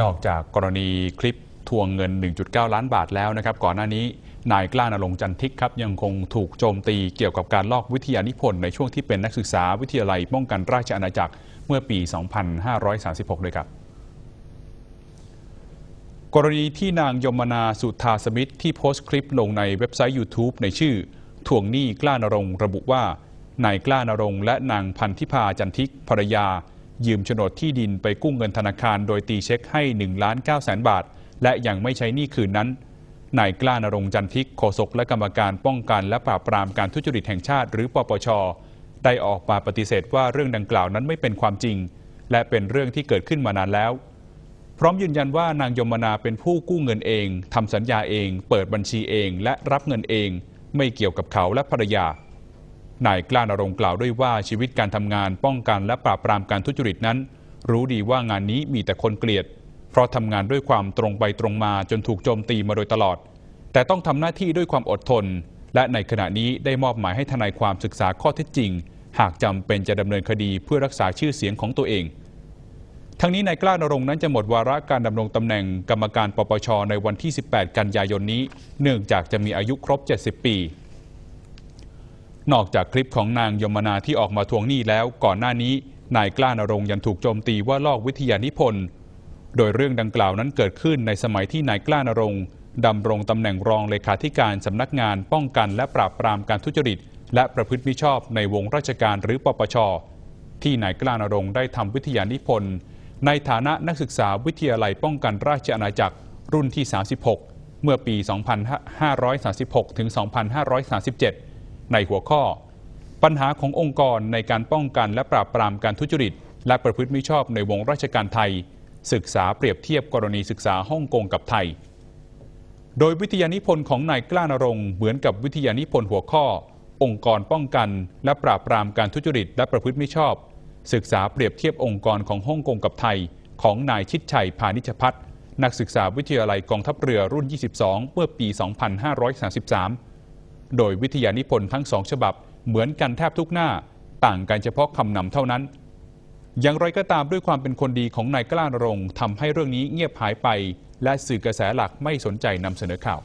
นอกจากกรณีคลิปทวงเงิน 1.9 ล้านบาทแล้วนะครับ ก่อนหน้านี้นายกล้านรงจันทิกครับยังคงถูกโจมตีเกี่ยวกับการลอกวิทยานิพนธ์ในช่วงที่เป็นนักศึกษาวิทยาลัยป้องกันราชอาณาจักรเมื่อปี 2536 ด้วยครับกรณีที่นางยมนาสุธาสมิทที่โพสต์คลิปลงในเว็บไซต์ YouTube ในชื่อทวงหนี้กล้านรงระบุว่านายกล้านรงและนางพันธิพาจันทิกภรรยา ยืมโฉนดที่ดินไปกู้เงินธนาคารโดยตีเช็คให้1ล้าน9แสนบาท และยังไม่ใช้หนี้คืนนั้นนายกล้านรงค์จันทิกโฆษกและกรรมการป้องกันและปราบปรามการทุจริตแห่งชาติ หรือปปช ได้ออกมาปฏิเสธว่าเรื่องดังกล่าวนั้นไม่เป็นความจริง และเป็นเรื่องที่เกิดขึ้นมานานแล้ว พร้อมยืนยันว่านางยมนาเป็นผู้กู้เงินเองทำสัญญาเอง เปิดบัญชีเองและรับเงินเอง ไม่เกี่ยวกับเขาและภรรยา นายกล้านรงกล่าวด้วยว่าชีวิตการทำงานป้องกันและปราบปรามการทุจริตนั้น รู้ดีว่างานนี้มีแต่คนเกลียด เพราะทำงานด้วยความตรงไปตรงมาจนถูกโจมตีมาโดยตลอด แต่ต้องทำหน้าที่ด้วยความอดทน และในขณะนี้ได้มอบหมายให้ทนายความศึกษาข้อเท็จจริง หากจำเป็นจะดำเนินคดีเพื่อรักษาชื่อเสียงของตัวเองทั้งนี้นายกล้านรงค์นั้นจะหมดวาระการดำรงตำแหน่งกรรมการปปชในวันที่ 18 กันยายนนี้ เนื่องจากจะมีอายุครบ 70 ปี นอกจากคลิปของนางยมนาที่ออกมาทวงหนี้แล้ว ก่อนหน้านี้ นายกล้านรงยังถูกโจมตีว่าลอกวิทยานิพนธ์โดยเรื่องดังกล่าวนั้นเกิดขึ้นในสมัยที่นายกล้านรงดำรงตำแหน่งรองเลขาธิการสำนักงานป้องกันและปราบปรามการทุจริต และประพฤติมิชอบในวงราชการหรือปปช ที่นายกล้านรงได้ทำวิทยานิพนธ์ในฐานะนักศึกษาวิทยาลัยป้องกันราชอาณาจักรรุ่นที่ 36 เมื่อปี 2536 ถึง 2537 ในหัวข้อ ปัญหาขององค์กรในการป้องกันและปราบปรามการทุจริต และประพฤติมิชอบในวงราชการไทย ศึกษาเปรียบเทียบกรณีศึกษาฮ่องกงกับไทย โดยวิทยานิพนธ์ของนายกล้านรงค์เหมือนกับวิทยานิพนธ์หัวข้อ องค์กรป้องกัน และปราบปรามการทุจริต และประพฤติมิชอบ ศึกษาเปรียบเทียบองค์กรของฮ่องกงกับไทย ของนายชิดชัยพานิชพัฒน์นักศึกษาวิทยาลัยกองทัพเรือรุ่น 22 เมื่อปี 2533 โดยวิทยานิพนธ์ทั้งสองฉบับเหมือนกันแทบทุกหน้า ต่างกันเฉพาะคำนำเท่านั้น อย่างไรก็ตามด้วยความเป็นคนดีของนายกล้านรงทำให้เรื่องนี้เงียบหายไป และสื่อกระแสหลักไม่สนใจนำเสนอข่าว